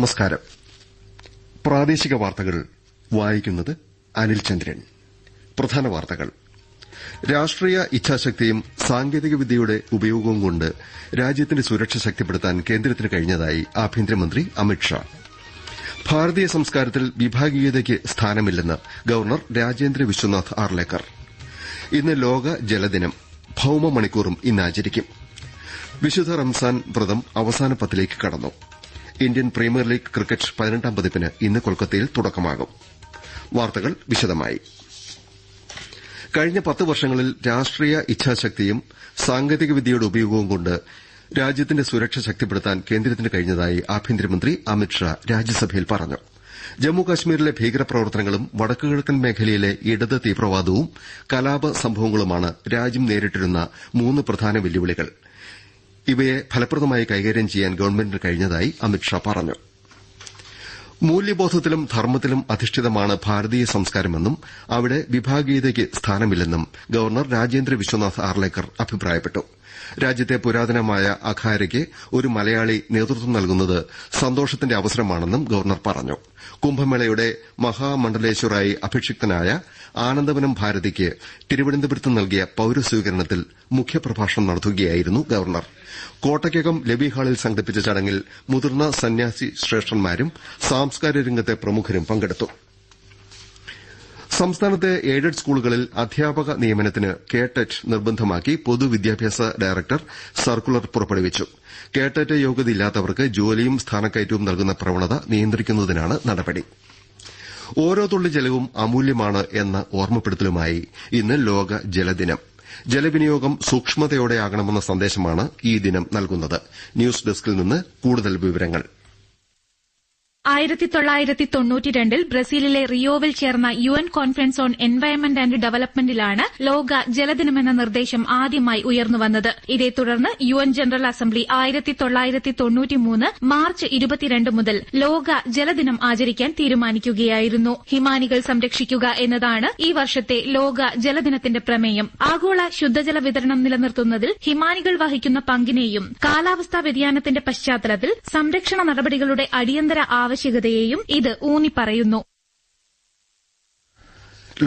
നമസ്കാരം. പ്രാദേശിക വാർത്തകൾ വായിക്കുന്നത് അനിൽ ചന്ദ്രൻ. പ്രധാന വാർത്തകൾ. രാഷ്ട്രീയ ഇച്ഛാശക്തിയും സാങ്കേതിക വിദ്യയുടെ ഉപയോഗവും കൊണ്ട് രാജ്യത്തിന്റെ സുരക്ഷ ശക്തിപ്പെടുത്താൻ കേന്ദ്രത്തിന് കഴിഞ്ഞതായി ആഭ്യന്തരമന്ത്രി അമിത്ഷാ ഭാരതീയ സംസ്കാരത്തിൽ വിഭാഗീയതയ്ക്ക് സ്ഥാനമില്ലെന്ന് ഗവർണർ രാജേന്ദ്ര വിശ്വനാഥ് ആർലേക്കർ. ഇന്ന് ലോക ജലദിനം. ഭൌമ മണിക്കൂറും ഇന്ന് ആചരിക്കും വിശുദ്ധ റംസാൻ വ്രതം അവസാന പത്തിലേക്ക് കടന്നു. ഇന്ത്യൻ പ്രീമിയർ ലീഗ് ക്രിക്കറ്റ് പതിനെട്ടാം പതിപ്പിന് ഇന്ന് കൊൽക്കത്തയിൽ തുടക്കമാകും. വാർത്തകൾ വിശദമായി. കഴിഞ്ഞ പത്ത് വർഷങ്ങളിൽ രാഷ്ട്രീയ ഇച്ഛാശക്തിയും സാങ്കേതികവിദ്യയുടെ ഉപയോഗവും കൊണ്ട് രാജ്യത്തിന്റെ സുരക്ഷ ശക്തിപ്പെടുത്താൻ കേന്ദ്രത്തിന് കഴിഞ്ഞതായി ആഭ്യന്തരമന്ത്രി അമിത്ഷാ രാജ്യസഭയിൽ പറഞ്ഞു. ജമ്മുകാശ്മീരിലെ ഭീകരപ്രവർത്തനങ്ങളും വടക്കുകിഴക്കൻ മേഖലയിലെ ഇടത് തീവ്രവാദവും കലാപ സംഭവങ്ങളുമാണ് രാജ്യം നേരിട്ടിരുന്ന മൂന്ന് പ്രധാന വെല്ലുവിളികൾ. ഇവയെ ഫലപ്രദമായി കൈകാര്യം ചെയ്യാൻ ഗവൺമെന്റിന് കഴിഞ്ഞതായി അമിത്ഷാ പറഞ്ഞു. മൂല്യബോധത്തിലും ധർമ്മത്തിലും അധിഷ്ഠിതമാണ് ഭാരതീയ സംസ്കാരമെന്നും അവിടെ വിഭാഗീയതയ്ക്ക് സ്ഥാനമില്ലെന്നും ഗവർണർ രാജേന്ദ്ര വിശ്വനാഥ് ആർലേക്കർ അഭിപ്രായപ്പെട്ടു. രാജ്യത്തെ പുരാതനമായ അഖാരയ്ക്ക് ഒരു മലയാളി നേതൃത്വം നൽകുന്നത് സന്തോഷത്തിന്റെ അവസരമാണെന്നും ഗവർണർ പറഞ്ഞു. കുംഭമേളയുടെ മഹാമണ്ഡലേശ്വറായി അഭിഷിക്തനായ ആനന്ദവനം ഭാരതിക്ക് തിരുവനന്തപുരത്ത് നൽകിയ പൌരസ്വീകരണത്തിൽ മുഖ്യപ്രഭാഷണം നടത്തുകയായിരുന്നു ഗവർണർ. കോട്ടയ്ക്കകം ലബി ഹാളിൽ സംഘടിപ്പിച്ച ചടങ്ങിൽ മുതിർന്ന സന്യാസി ശ്രേഷ്ഠന്മാരും സാംസ്കാരിക രംഗത്തെ പ്രമുഖരും പങ്കെടുത്തു. സംസ്ഥാനത്തെ എയ്ഡഡ് സ്കൂളുകളിൽ അധ്യാപക നിയമനത്തിന് കേട്ടറ്റ് നിർബന്ധമാക്കി പൊതുവിദ്യാഭ്യാസ ഡയറക്ടർ സർക്കുലർ പുറപ്പെടുവിച്ചു. കേടെറ്റ് യോഗ്യതയില്ലാത്തവർക്ക് ജോലിയും സ്ഥാനക്കയറ്റവും നൽകുന്ന പ്രവണത നിയന്ത്രിക്കുന്നതിനാണ് നടപടി. ഓരോ തുള്ളി ജലവും അമൂല്യമാണ് എന്ന ഓർമ്മപ്പെടുത്തലുമായി ഇന്ന് ലോക ജലദിനം. ജലവിനിയോഗം സൂക്ഷ്മതയോടെയാകണമെന്ന സന്ദേശമാണ് ഈ ദിനം നൽകുന്നത്. ന്യൂസ് ഡെസ്കിൽ നിന്ന് കൂടുതൽ വിവരങ്ങൾ. ആയിരത്തി തൊള്ളായിരത്തി തൊണ്ണൂറ്റിരണ്ടിൽ ബ്രസീലിലെ റിയോവിൽ ചേർന്ന U N conference on environment and ഡെവലപ്മെന്റിലാണ് ലോക ജലദിനമെന്ന നിർദ്ദേശം ആദ്യമായി ഉയർന്നുവന്നത് ഇതേ തുടർന്ന് യു എൻ ജനറൽ അസംബ്ലി ആയിരത്തി തൊള്ളായിരത്തി തൊണ്ണൂറ്റിമൂന്ന് മാർച്ച് ഇരുപത്തിരണ്ട് മുതൽ ലോക ജലദിനം ആചരിക്കാൻ തീരുമാനിക്കുകയായിരുന്നു. ഹിമാനികൾ സംരക്ഷിക്കുക എന്നതാണ് ഈ വർഷത്തെ ലോക ജലദിനത്തിന്റെ പ്രമേയം. ആഗോള ശുദ്ധജല വിതരണം നിലനിർത്തുന്നതിൽ ഹിമാനികൾ വഹിക്കുന്ന പങ്കിനെയും കാലാവസ്ഥാ വ്യതിയാനത്തിന്റെ പശ്ചാത്തലത്തിൽ സംരക്ഷണ നടപടികളുടെ അടിയന്തര ആവശ്യകതയെയും ഇത് ഊന്നിപ്പറയുന്നു.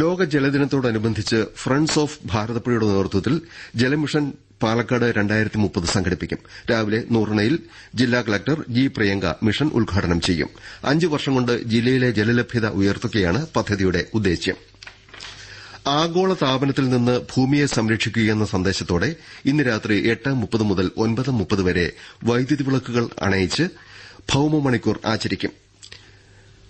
ലോക ജലദിനത്തോടനുബന്ധിച്ച് ഫ്രണ്ട്സ് ഓഫ് ഭാരതപ്പുഴയുടെ നേതൃത്വത്തിൽ ജലമിഷൻ പാലക്കാട് രണ്ടായിരത്തി മുപ്പത് സംഘടിപ്പിക്കും. രാവിലെ നൂറിണയിൽ ജില്ലാ കളക്ടർ ജി പ്രിയങ്ക മിഷൻ ഉദ്ഘാടനം ചെയ്യും. അഞ്ചു വർഷം കൊണ്ട് ജില്ലയിലെ ജലലഭ്യത ഉയർത്തുകയാണ് പദ്ധതിയുടെ ഉദ്ദേശ്യം. ആഗോള താപനത്തിൽ നിന്ന് ഭൂമിയെ സംരക്ഷിക്കുകയെന്ന സന്ദേശത്തോടെ ഇന്ന് രാത്രി എട്ട് മുപ്പത് മുതൽ ഒൻപത് മുപ്പത് വരെ വൈദ്യുതി വിളക്കുകൾ അണയിച്ച് ഭൌമമണിക്കൂർ ആചരിക്കും.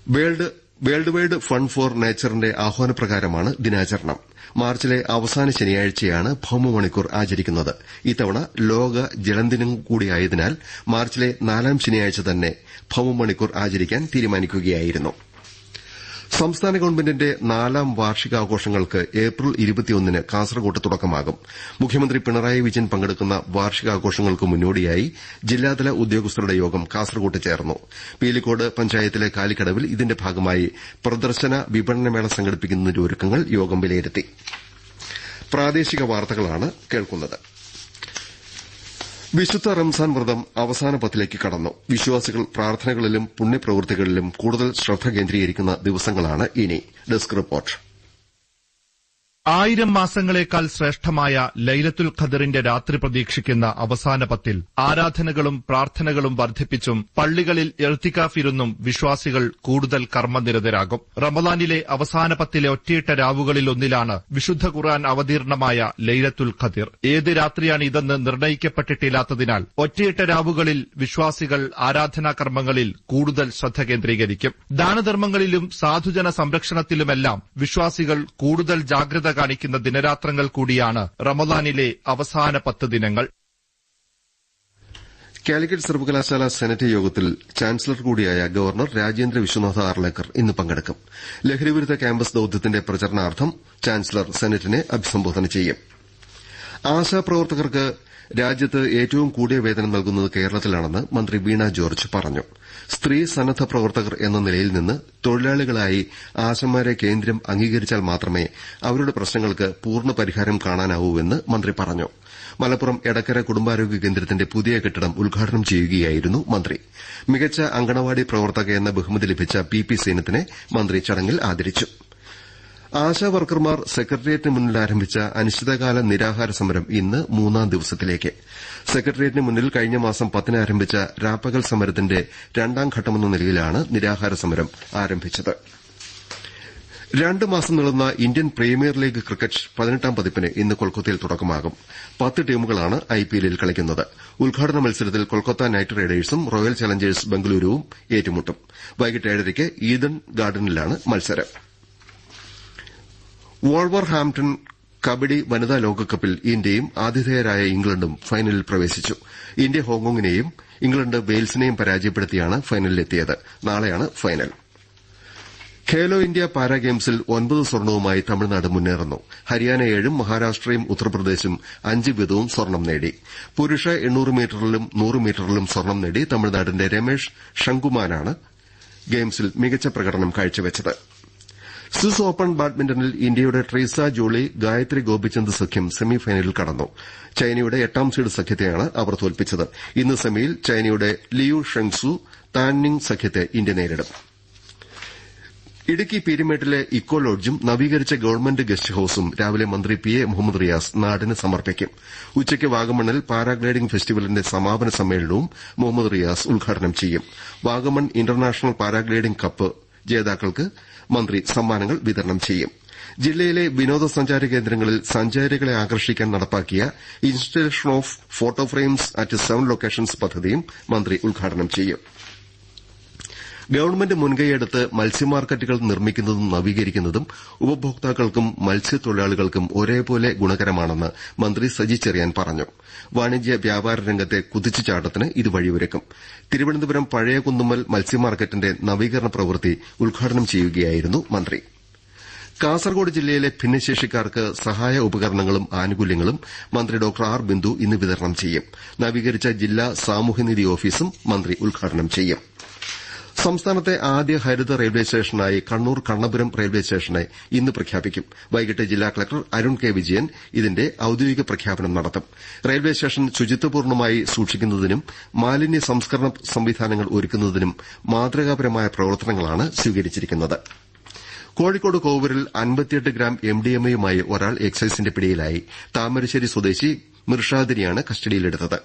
World world wide fund for നേച്ചറിന്റെ ആഹ്വാനപ്രകാരമാണ് ദിനാചരണം. മാർച്ചിലെ അവസാന ശനിയാഴ്ചയാണ് ഭൌമമണിക്കൂർ ആചരിക്കുന്നത്. ഇത്തവണ ലോക ജലദിനം കൂടിയായതിനാൽ മാർച്ചിലെ നാലാം ശനിയാഴ്ച തന്നെ ഭൌമമണിക്കൂർ ആചരിക്കാൻ തീരുമാനിക്കുകയായിരുന്നു. സംസ്ഥാന ഗവൺമെന്റിന്റെ നാലാം വാർഷികാഘോഷങ്ങൾക്ക് ഏപ്രിൽ ഇരുപത്തിയൊന്നിന് കാസർകോട്ട് തുടക്കമാകും. മുഖ്യമന്ത്രി പിണറായി വിജയൻ പങ്കെടുക്കുന്ന വാർഷികാഘോഷങ്ങൾക്ക് മുന്നോടിയായി ജില്ലാതല ഉദ്യോഗസ്ഥരുടെ യോഗം കാസർകോട്ട് ചേർന്നു. പീലിക്കോട് പഞ്ചായത്തിലെ കാലിക്കടവിൽ ഇതിന്റെ ഭാഗമായി പ്രദർശന വിപണനമേള സംഘടിപ്പിക്കുന്നതിന്റെ ഒരുക്കങ്ങൾ യോഗം വിലയിരുത്തി. വിശുദ്ധ റംസാൻ വ്രതം അവസാന പത്തിലേക്ക് കടന്നു. വിശ്വാസികൾ പ്രാർത്ഥനകളിലും പുണ്യപ്രവൃത്തികളിലും കൂടുതൽ ശ്രദ്ധ കേന്ദ്രീകരിക്കുന്ന ദിവസങ്ങളാണ് ഇനി. Desk report. ആയിരം മാസങ്ങളേക്കാൾ ശ്രേഷ്ഠമായ ലൈലത്തുൽ ഖദറിന്റെ രാത്രി പ്രതീക്ഷിക്കുന്ന അവസാന പത്തിൽ ആരാധനകളും പ്രാർത്ഥനകളും വർദ്ധിപ്പിച്ചും പള്ളികളിൽ എഴുത്തിക്കാഫിരുന്നും വിശ്വാസികൾ കൂടുതൽ കർമ്മനിരതരാകും. റമദാനിലെ അവസാന പത്തിലെ ഒറ്റയിട്ട രാവുകളിലൊന്നിലാണ് വിശുദ്ധ ഖുർആൻ അവതീർണമായ ലൈലത്തുൽ ഖദിർ. ഏത് രാത്രിയാണ് ഇതെന്ന് നിർണയിക്കപ്പെട്ടിട്ടില്ലാത്തതിനാൽ ഒറ്റയിട്ട രാവുകളിൽ വിശ്വാസികൾ ആരാധനാ കർമ്മങ്ങളിൽ കൂടുതൽ ശ്രദ്ധ കേന്ദ്രീകരിക്കും. ദാനധർമ്മങ്ങളിലും സാധുജന സംരക്ഷണത്തിലുമെല്ലാം വിശ്വാസികൾ കൂടുതൽ ജാഗ്രത കാണിക്കുന്ന ദിനരാത്രങ്ങൾ കൂടിയാണ് റമദാനിലെ അവസാന പത്ത് ദിനങ്ങൾ. കാലിക്കറ്റ് സർവകലാശാല സെനറ്റ് യോഗത്തിൽ ചാൻസലർ കൂടിയായ ഗവർണർ രാജേന്ദ്ര വിശ്വനാഥ ആർലേക്കർ ഇന്ന് പങ്കെടുക്കും. ലഹരിവിരുദ്ധ ക്യാമ്പസ് ദൌത്യത്തിന്റെ പ്രചരണാർത്ഥം ചാൻസലർ സെനറ്റിനെ അഭിസംബോധന ചെയ്യും. ആശാപ്രവർത്തകർക്ക് രാജ്യത്ത് ഏറ്റവും കൂടിയ വേതനം നൽകുന്നത് കേരളത്തിലാണെന്ന് മന്ത്രി വീണ ജോർജ് പറഞ്ഞു. സ്ത്രീ സന്നദ്ധ പ്രവർത്തകർ എന്ന നിലയിൽ നിന്ന് തൊഴിലാളികളായി ആശമാരെ കേന്ദ്രം അംഗീകരിച്ചാൽ മാത്രമേ അവരുടെ പ്രശ്നങ്ങൾക്ക് പൂർണ പരിഹാരം കാണാനാവൂവെന്ന് മന്ത്രി പറഞ്ഞു. മലപ്പുറം എടക്കര കുടുംബാരോഗ്യ കേന്ദ്രത്തിന്റെ പുതിയ കെട്ടിടം ഉദ്ഘാടനം ചെയ്യുകയായിരുന്നു മന്ത്രി. മികച്ച അങ്കണവാടി പ്രവർത്തക എന്ന ബഹുമതി ലഭിച്ച പി പി സേനത്തിനെ മന്ത്രി ചടങ്ങിൽ ആദരിച്ചു. ആശാവർക്കർമാർ സെക്രട്ടേറിയറ്റിന് മുന്നിൽ ആരംഭിച്ച അനിശ്ചിതകാല നിരാഹാര സമരം ഇന്ന് മൂന്നാം ദിവസത്തിലേക്ക്. സെക്രട്ടേറിയറ്റിന് മുന്നിൽ കഴിഞ്ഞ മാസം പത്തിന് ആരംഭിച്ച രാപ്പകൽ സമരത്തിന്റെ രണ്ടാം ഘട്ടമെന്ന നിലയിലാണ് നിരാഹാര സമരം ആരംഭിച്ചത്. രണ്ട് മാസം നീളുന്ന ഇന്ത്യൻ പ്രീമിയർ ലീഗ് ക്രിക്കറ്റ് പതിനെട്ടാം പതിപ്പിന് ഇന്ന് കൊൽക്കത്തയിൽ തുടക്കമാകും. പത്ത് ടീമുകളാണ് ഐപിഎല്ലിൽ കളിക്കുന്നത്. ഉദ്ഘാടന മത്സരത്തിൽ കൊൽക്കത്ത നൈറ്റ് റൈഡേഴ്സും റോയൽ ചലഞ്ചേഴ്സ് ബംഗളൂരുവും ഏറ്റുമുട്ടും. വൈകിട്ട് ഏഴരയ്ക്ക് ഈദൻ ഗാർഡനിലാണ് മത്സരം. വോൾവർ ഹാംപ്ടൺ കബഡി വനിതാ ലോകകപ്പിൽ ഇന്ത്യയും ആതിഥേയരായ ഇംഗ്ലണ്ടും ഫൈനലിൽ പ്രവേശിച്ചു. ഇന്ത്യ ഹോങ്കോങ്ങിനെയും ഇംഗ്ലണ്ട് വെയിൽസിനെയും പരാജയപ്പെടുത്തിയാണ് ഫൈനലിലെത്തിയത് നാളെയാണ് ഫൈനൽ ഖേലോ ഇന്ത്യ പാരാ ഗെയിംസിൽ ഒൻപത് സ്വർണവുമായി തമിഴ്നാട് മുന്നേറുന്നു. ഹരിയാന ഏഴും മഹാരാഷ്ട്രയും ഉത്തർപ്രദേശും അഞ്ച് വീതവും സ്വർണം നേടി. പുരുഷ എണ്ണൂറ് മീറ്ററിലും നൂറ് മീറ്ററിലും സ്വർണം നേടി തമിഴ്നാടിന്റെ രമേഷ് ഷങ്കുമാനാണ് ഗെയിംസിൽ മികച്ച പ്രകടനം കാഴ്ചവെച്ചത്. സ്വിസ് ഓപ്പൺ ബാഡ്മിന്റണിൽ ഇന്ത്യയുടെ ട്രീസ ജോളി ഗായത്രി ഗോപിചന്ദ് സഖ്യം സെമിഫൈനലിൽ കടന്നു. ചൈനയുടെ എട്ടാം സീഡ് സഖ്യത്തെയാണ് അവർ തോൽപ്പിച്ചത്. ഇന്ന് സെമിയിൽ ചൈനയുടെ ലിയു ഷെങ്സു താൻനിങ് സഖ്യത്തെ ഇന്ത്യ നേരിടും. ഇടുക്കി പീരുമേട്ടിലെ ഇക്കോ ലോഡ്ജും നവീകരിച്ച ഗവൺമെന്റ് ഗസ്റ്റ് ഹൌസും രാവിലെ മന്ത്രി പി എ മുഹമ്മദ് റിയാസ് നാടിന് സമർപ്പിക്കും. ഉച്ചയ്ക്ക് വാഗമണ്ണിൽ പാരാഗ്ലൈഡിംഗ് ഫെസ്റ്റിവലിന്റെ സമാപന സമ്മേളനവും മുഹമ്മദ് റിയാസ് ഉദ്ഘാടനം ചെയ്യും. വാഗമൺ ഇന്റർനാഷണൽ പാരാഗ്ലൈഡിംഗ് കപ്പ് ജേതാക്കൾക്ക് മന്ത്രി സമ്മാനങ്ങൾ വിതരണം ചെയ്യും. ജില്ലയിലെ വിനോദസഞ്ചാര കേന്ദ്രങ്ങളിൽ സഞ്ചാരികളെ ആകർഷിക്കാൻ നടപ്പാക്കിയ installation of photo frames at seven locations പദ്ധതിയും മന്ത്രി ഉദ്ഘാടനം ചെയ്യും. ഗവൺമെന്റ് മുൻകൈയെടുത്ത് മത്സ്യമാർക്കറ്റുകൾ നിർമ്മിക്കുന്നതും നവീകരിക്കുന്നതും ഉപഭോക്താക്കൾക്കും മത്സ്യത്തൊഴിലാളികൾക്കും ഒരേപോലെ ഗുണകരമാണെന്ന് മന്ത്രി സജി ചെറിയാൻ പറഞ്ഞു. വാണിജ്യ വ്യാപാര രംഗത്തെ കുതിച്ചുചാട്ടത്തിന് ഇത് വഴിയൊരുക്കും. തിരുവനന്തപുരം പഴയ കുന്നുമ്മൽ മത്സ്യമാർക്കറ്റിന്റെ നവീകരണ പ്രവൃത്തി ഉദ്ഘാടനം ചെയ്യുകയായിരുന്നു മന്ത്രി. കാസർകോട് ജില്ലയിലെ ഭിന്നശേഷിക്കാർക്ക് സഹായ ഉപകരണങ്ങളും ആനുകൂല്യങ്ങളും മന്ത്രി ഡോക്ടർ ആർ ബിന്ദു ഇന്ന് വിതരണം ചെയ്യും. നവീകരിച്ച ജില്ലാ സാമൂഹ്യനീതി ഓഫീസും മന്ത്രി ഉദ്ഘാടനം ചെയ്യും. സംസ്ഥാനത്തെ ആദ്യ ഹരിത റെയിൽവേ സ്റ്റേഷനായി കണ്ണൂർ കണ്ണപുരം റെയിൽവേ സ്റ്റേഷനെ ഇന്ന് പ്രഖ്യാപിക്കും. വൈകിട്ട് ജില്ലാ കളക്ടർ അരുൺ കെ വിജയൻ ഇതിന്റെ ഔദ്യോഗിക പ്രഖ്യാപനം നടത്തും. റെയിൽവേ സ്റ്റേഷൻ ശുചിത്വപൂർണമായി സൂക്ഷിക്കുന്നതിനും മാലിന്യ സംസ്കരണ സംവിധാനങ്ങൾ ഒരുക്കുന്നതിനും മാതൃകാപരമായ പ്രവർത്തനങ്ങളാണ് സ്വീകരിച്ചിരിക്കുന്നത്. കോഴിക്കോട് കോവൂരിൽ അൻപത്തിയെട്ട് ഗ്രാം എംഡിഎംഎയുമായി ഒരാൾ എക്സൈസിന്റെ പിടിയിലായി. താമരശ്ശേരി സ്വദേശി മിർഷാദിനെയാണ് കസ്റ്റഡിയിലെടുത്തത്.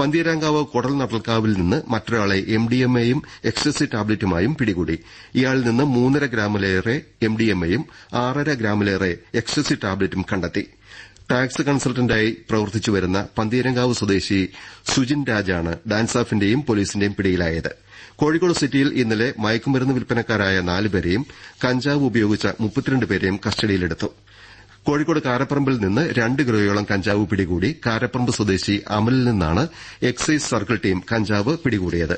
പന്തീരാങ്കാവ് കൊടൽ നടൽക്കാവിൽ നിന്ന് മറ്റൊരാളെ എംഡിഎംഎയും എക്സസി ടാബ്ലറ്റുമായും പിടികൂടി. ഇയാളിൽ നിന്ന് മൂന്നര ഗ്രാമിലേറെ എംഡിഎംഎയും ആറര ഗ്രാമിലേറെ എക്സസി ടാബ്ലറ്റും കണ്ടെത്തി. ടാക്സ് കൺസൾട്ടന്റായി പ്രവർത്തിച്ചുവരുന്ന പന്തീരങ്കാവ് സ്വദേശി സുജിൻ രാജാണ് ഡാൻസാഫിന്റെയും പോലീസിന്റെയും പിടിയിലായത്. കോഴിക്കോട് സിറ്റിയിൽ ഇന്നലെ മയക്കുമരുന്ന് വിൽപ്പനക്കാരായ നാലുപേരെയും കഞ്ചാവ് ഉപയോഗിച്ച പേരെയും കസ്റ്റഡിയിലെടുത്തു. കോഴിക്കോട് കാരപ്പറമ്പിൽ നിന്ന് രണ്ട് കിലോയോളം കഞ്ചാവ് പിടികൂടി കാരപ്പറമ്പ് സ്വദേശി അമലിൽ നിന്നാണ് എക്സൈസ് സർക്കിൾ ടീം കഞ്ചാവ് പിടികൂടിയത്.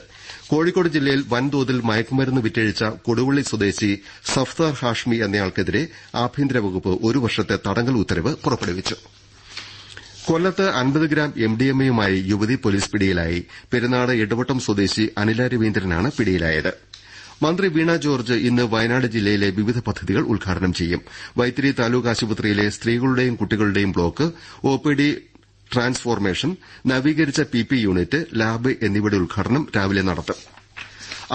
കോഴിക്കോട് ജില്ലയിൽ വൻതോതിൽ മയക്കുമരുന്ന് വിറ്റഴിച്ച കൊടുവള്ളി സ്വദേശി സഫ്താർ ഹാഷ്മി എന്നയാൾക്കെതിരെ ആഭ്യന്തര വകുപ്പ് ഒരു വർഷത്തെ തടങ്കൽ ഉത്തരവ് പുറപ്പെടുവിച്ചു. കൊല്ലത്ത് അൻപത് ഗ്രാം എംഡിഎംഎയുമായി യുവതി പോലീസ് പിടിയിലായി. പെരുന്നാട് ഇടവട്ടം സ്വദേശി അനില രവീന്ദ്രനാണ് പിടിയിലായത്. മന്ത്രി വീണ ജോർജ് ഇന്ന് വയനാട് ജില്ലയിലെ വിവിധ പദ്ധതികൾ ഉദ്ഘാടനം ചെയ്യും. വൈത്തിരി താലൂക്ക് ആശുപത്രിയിലെ സ്ത്രീകളുടെയും കുട്ടികളുടെയും ബ്ലോക്ക് ഒപിഡി ട്രാൻസ്ഫോർമേഷൻ നവീകരിച്ച പിപി യൂണിറ്റ് ലാബ് എന്നിവയുടെ ഉദ്ഘാടനം രാവിലെ നടത്തും.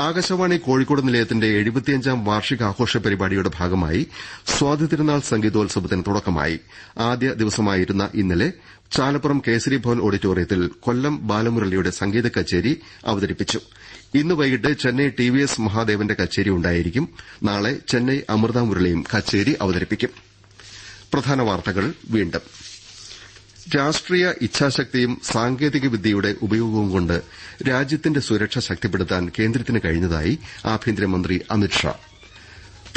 ആകാശവാണി കോഴിക്കോട് നിലയത്തിന്റെ എഴുപത്തിയഞ്ചാം വാർഷികാഘോഷ പരിപാടിയുടെ ഭാഗമായി സ്വാതിതിരുനാൾ സംഗീതോത്സവത്തിന് തുടക്കമായി. ആദ്യ ദിവസമായിരുന്ന ഇന്നലെ ചാലപ്പുറം കേസരി ഭവൻ ഓഡിറ്റോറിയത്തിൽ കൊല്ലം ബാലമുരളിയുടെ സംഗീത കച്ചേരി അവതരിപ്പിച്ചു. ഇന്ന് വൈകിട്ട് ചെന്നൈ ടി വി എസ് മഹാദേവന്റെ കച്ചേരി ഉണ്ടായിരിക്കും. നാളെ ചെന്നൈ അമൃത മുരളിയും കച്ചേരി അവതരിപ്പിക്കും. പ്രധാന വാർത്തകൾ വീണ്ടും. രാഷ്ട്രീയ ഇച്ഛാശക്തിയും സാങ്കേതിക വിദ്യയുടെ ഉപയോഗവും കൊണ്ട് രാജ്യത്തിന്റെ സുരക്ഷ ശക്തിപ്പെടുത്താൻ കേന്ദ്രത്തിന് കഴിഞ്ഞതായി ആഭ്യന്തരമന്ത്രി അമിത്ഷാ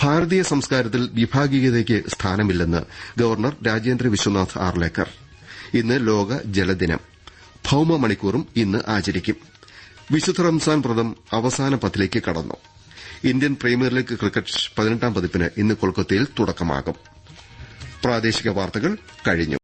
ഭാരതീയ സംസ്കാരത്തിൽ വിഭാഗീയതയ്ക്ക് സ്ഥാനമില്ലെന്ന് ഗവർണർ രാജേന്ദ്ര വിശ്വനാഥ് ആർലേക്കർ. ഇന്ന് ലോക ജലദിനം. ഭൌമ മണിക്കൂറും ഇന്ന് ആചരിക്കും. വിശുദ്ധ റംസാൻ വ്രതം അവസാന പത്തിലേക്ക് കടന്നു. ഇന്ത്യൻ പ്രീമിയർ ലീഗ് ക്രിക്കറ്റ് പതിനെട്ടാം പതിപ്പിന് ഇന്ന് കൊൽക്കത്തയിൽ തുടക്കമാകും.